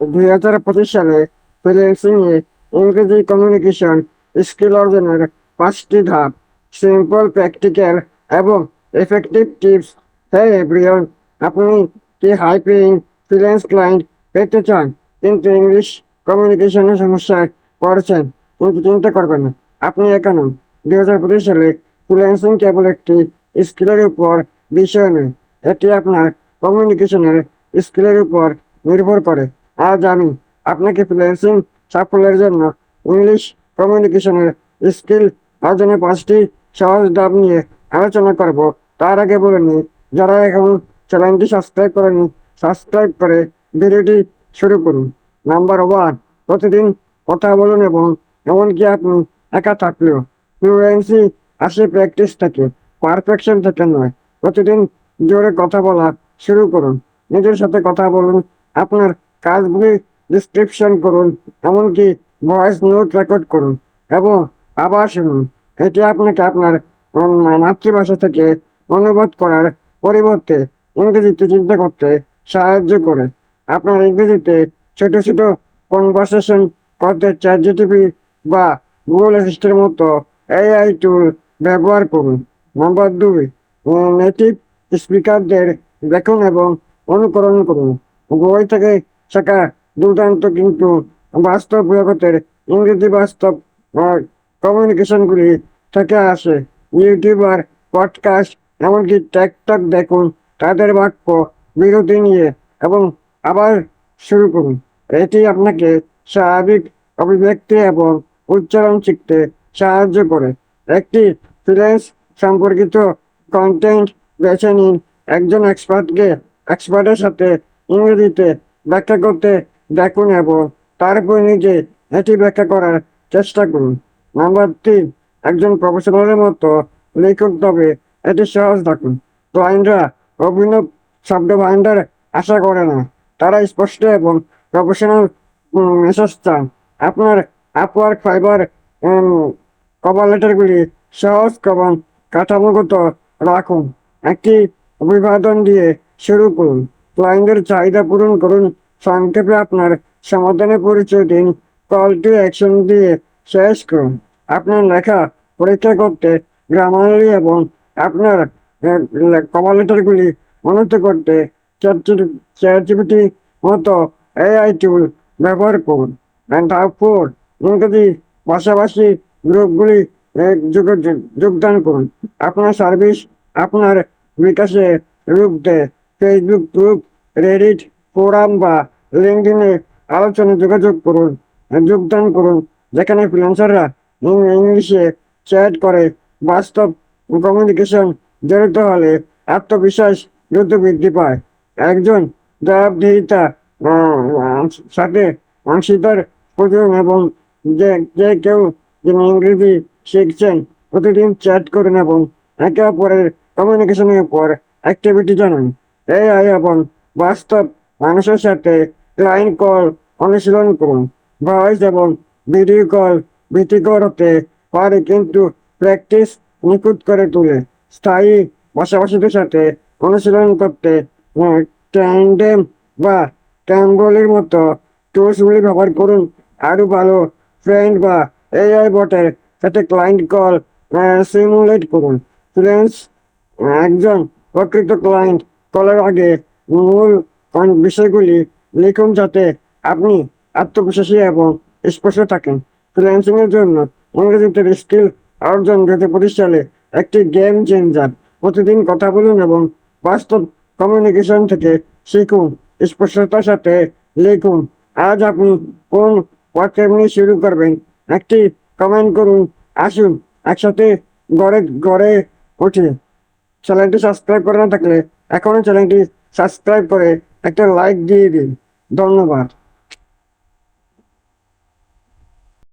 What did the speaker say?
দুই হাজার পঁচিশ সালে ফ্রিল্যান্সিং এ ইংরেজি কমিউনিকেশন স্কিল অর্জনের পাঁচটি ধাপ সিম্পল প্র্যাকটিক্যাল এবং এফেক্টিভ টিপস হে এভরিওয়ান আপনি কি হাই পেইং ফ্রিল্যান্স ক্লায়েন্ট পেতে চান? কিন্তু ইংলিশ কমিউনিকেশনের সমস্যায় পড়ছেন, কিন্তু চিন্তা করবেন না। আপনি একা নন দুই হাজার পঁচিশ সালে ফ্রিল্যান্সিং কেবল একটি স্কিলের উপর বিষয় নয়, এটি আপনার কমিউনিকেশনের স্কিলের উপর নির্ভর করে। আজ আমি আপনাকে ফ্রিল্যান্সিং সাফল্যের জন্য ইংলিশ কমিউনিকেশনের স্কিল অর্জনের পাঁচটি সহজ ধাপ নিয়ে আলোচনা করব। তার আগে বলে নিই, যারা এখন চ্যানেলটি সাবস্ক্রাইব করেনি সাবস্ক্রাইব করে ভিডিওটি শুরু করুন। নাম্বার ওয়ান প্রতিদিন কথা বলুন এবং এমনকি আপনি একা থাকলেও ফ্লুয়েন্সি আসে প্র্যাকটিস থেকে পারফেকশন থেকে নয়। প্রতিদিন জোরে কথা বলা শুরু করুন। নিজের সাথে কথা বলুন, আপনার কাজগুলি ডিসক্রিপশন করুন, এমনকি ভয়েস নোট রেকর্ড করুন এবং আবার শুনুন। এটি আপনাকে আপনার মাতৃভাষা থেকে অনুবাদ করার পরিবর্তে ইংরেজিতে চিন্তা করতে সাহায্য করে। আপনার ইংরেজিতে ছোট ছোট কনভারসেশন করতে চ্যাট জিটিপি বা গুগল অ্যাসিস্টের মতো এআই টুল ব্যবহার করুন। নম্বর দুই নেটিভ স্পিকারদের দেখুন এবং অনুকরণ করুন। বই থেকে শেখা দুর্দান্ত কিন্তু বাস্তব জগতের ইংরেজি বাস্তব কমিউনিকেশনগুলি থেকে আসে। ইউটিউবার পডকাস্ট এমনকি ট্যাকটক দেখুন, তাদের বাক্য বিরতি নিয়ে এবং আবার শুরু করুন। এটি আপনাকে স্বাভাবিক অভিব্যক্তি এবং উচ্চারণ শিখতে সাহায্য করে। একটি ফ্রিল্যান্স সম্পর্কিত কন্টেন্ট বেছে নিন। একজন এক্সপার্টকে এক্সপার্টের সাথে ইংরেজিতে ব্যাখ্যা করতে দেখুন এবং তারপর নিজে এটি ব্যাখ্যা করার চেষ্টা করুন। নাম্বার তিন, একজন প্রফেশনালের মতো লিখুন তবে এটি সহজ থাকুন ক্লায়েন্টরা অভিনব শব্দ ভাণ্ডার আশা করে না। তারা স্পষ্ট এবং প্রফেশনাল মেসেজ চান। আপনার আপওয়ার্ক ফাইবার কভার লেটারগুলি সহজ কমান কাঠামোগত রাখুন। একটি অভিবাদন দিয়ে শুরু করুন। ক্লায়েন্টের চাহিদা পূরণ করুন। সংক্ষেপে আপনার সমাধানের পরিচয় দিন। কল টু অ্যাকশন দিয়ে শেষ করুন। আপনার লেখা পরীক্ষা করতে গ্রামালি এবং আপনার কভার উন্নত করতে চ্যাটজিপিটি মতো এআই টুল ব্যবহার করুন। ফোর ইংরেজি পাশাপাশি গ্রুপগুলি যোগদান করুন। আপনার সার্ভিস, আপনার বিকাশে রূপ দেয়। ফেসবুক গ্রুপ রেডিট ফোরাম বা লিঙ্কডিনে আলোচনায় যোগাযোগ করুন, যোগদান করুন, যেখানে ফ্রিল্যান্সাররা ইংলিশে চ্যাট করে, বাস্তব কমিউনিকেশন জড়িত হলে আত্মবিশ্বাস দ্রুত বৃদ্ধি পায়। একজন জবাবদিহিতা সাথে অংশীদার প্রচুর এবং যে যে কেউ যিনি ইংরেজি শিখছেন, প্রতিদিন চ্যাট করুন এবং একে অপরের কমিউনিকেশনের উপর অ্যাক্টিভিটি জানান। এআই এবং বাস্তব মানুষের সাথে ক্লায়েন্ট কল অনুশীলন করুন। ভয়েস এবং ভিডিও কল ভীতিকর হতে পারে কিন্তু প্র্যাকটিস নিখুঁত করে তোলে। স্থায়ী পাশাপাশিদের সাথে অনুশীলন করতে ট্যান্ডেম বা ট্যাম্বলের মতো টুলসগুলি ব্যবহার করুন। আরও ভালো ফ্রেন্ড বা এআই বটের সাথে ক্লায়েন্ট কল সিমুলেট করুন। ফ্রেন্ডস একজন প্রকৃত ক্লায়েন্ট কলের আগে মূল বিষয়গুলি লিখুন যাতে আপনি আত্মবিশ্বাসী এবং স্পষ্ট থাকেন। ফ্রিল্যান্সিং এর জন্য ইংরেজিতে স্কিল অর্জন যাতে সালে একটি গেম চেঞ্জার প্রতিদিন কথা বলুন এবং বাস্তব কমিউনিকেশন থেকে শিখুন। স্পষ্টতার সাথে লিখুন, আজ আপনি কোন পদক্ষেপ নিয়ে শুরু করবেন? একটি কমেন্ট করুন, আসুন একসাথে গড়ে গড়ে উঠি। চ্যানেলটি সাবস্ক্রাইব করে না থাকলে এখনই চ্যানেলটি সাবস্ক্রাইব করে একটা লাইক দিয়ে দিন। ধন্যবাদ।